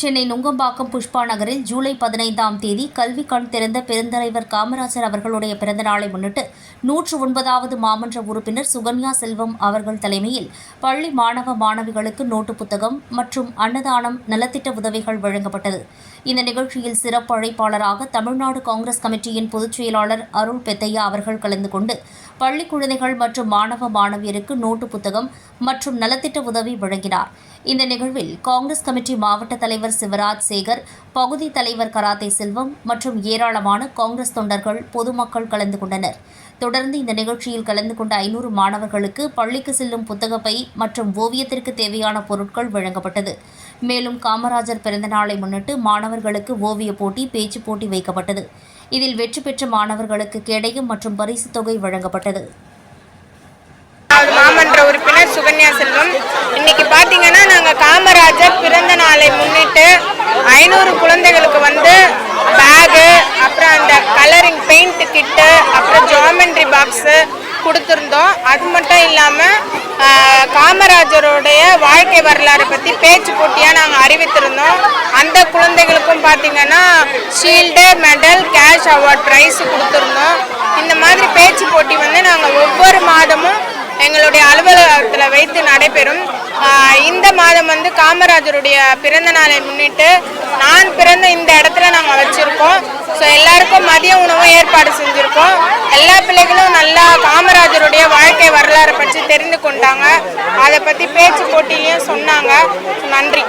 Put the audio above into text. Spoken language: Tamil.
சென்னை நுங்கம்பாக்கம் புஷ்பா நகரில் ஜூலை பதினைந்தாம் தேதி கல்வி கண் திறந்த பெருந்தலைவர் காமராஜர் அவர்களுடைய பிறந்தநாளை முன்னிட்டு நூற்று ஒன்பதாவது மாமன்ற உறுப்பினர் சுகன்யா செல்வம் அவர்கள் தலைமையில் பள்ளி மாணவ மாணவிகளுக்கு நோட்டு புத்தகம் மற்றும் அன்னதானம் நலத்திட்ட உதவிகள் வழங்கப்பட்டது. இந்த நிகழ்ச்சியில் சிறப்பு அழைப்பாளராக தமிழ்நாடு காங்கிரஸ் கமிட்டியின் பொதுச் செயலாளர் அருள் பெத்தையா அவர்கள் கலந்து கொண்டு பள்ளி குழந்தைகள் மற்றும் மாணவ மாணவியருக்கு நோட்டு புத்தகம் மற்றும் நலத்திட்ட உதவி வழங்கினார். இந்த நிகழ்வில் காங்கிரஸ் கமிட்டி மாவட்ட தலைவர் சிவராஜ் சேகர் பகுதி தலைவர் கராத்தே செல்வம் மற்றும் ஏராளமான காங்கிரஸ் தொண்டர்கள் பொதுமக்கள் கலந்து கொண்டனர். தொடர்ந்து இந்த நிகழ்ச்சியில் கலந்து கொண்ட ஐநூறு மாணவர்களுக்கு பள்ளிக்கு செல்லும் புத்தகப்பை மற்றும் ஓவியத்திற்கு தேவையான பொருட்கள் வழங்கப்பட்டது. மேலும் காமராஜர் பிறந்தநாளை முன்னிட்டு மாணவர்களுக்கு ஓவியப் போட்டி பேச்சுப் போட்டி வைக்கப்பட்டது. இதில் வெற்றி பெற்ற மாணவர்களுக்கு கேடயம் மற்றும் பரிசுத் தொகை வழங்கப்பட்டது இரண்டாவது மாமன்ற உறுப்பினர் சுகன்யா செல்வம் இன்னைக்கு பாத்தீங்கன்னா நாங்க காமராஜர் பிறந்த நாளை முன்னிட்டு ஐநூறு குழந்தைகளுக்கு வந்து பேகு அப்புறம் அந்த கலரிங் பெயிண்ட் கிட்டு அப்புறம் ஜாமெண்ட்ரி பாக்ஸு கொடுத்துருந்தோம். அது மட்டும் இல்லாமல் காமராஜருடைய வாழ்க்கை வரலாறு பற்றி பேச்சு போட்டியாக நாங்கள் அறிவித்திருந்தோம். அந்த குழந்தைகளுக்கும் பார்த்திங்கன்னா shield medal cash award prize கொடுத்துருந்தோம். இந்த மாதிரி பேச்சு போட்டி வந்து நாங்கள் ஒவ்வொரு மாதமும் எங்களுடைய அலுவலகத்தில் வைத்து நடைபெறும். இந்த மாதம் வந்து காமராஜருடைய பிறந்த நாளை முன்னிட்டு நான் பிறந்த இந்த இடத்துல நாங்கள் வச்சுருக்கோம். ஸோ எல்லாருக்கும் மதிய உணவு ஏற்பாடு செஞ்சுருக்கோம். எல்லா பிள்ளைகளும் நல்லா காமராஜருடைய வாழ்க்கை வரலாறை பற்றி தெரிந்து கொண்டாங்க. அதை பற்றி பேச்சு போட்டிலையும் சொன்னாங்க. நன்றி.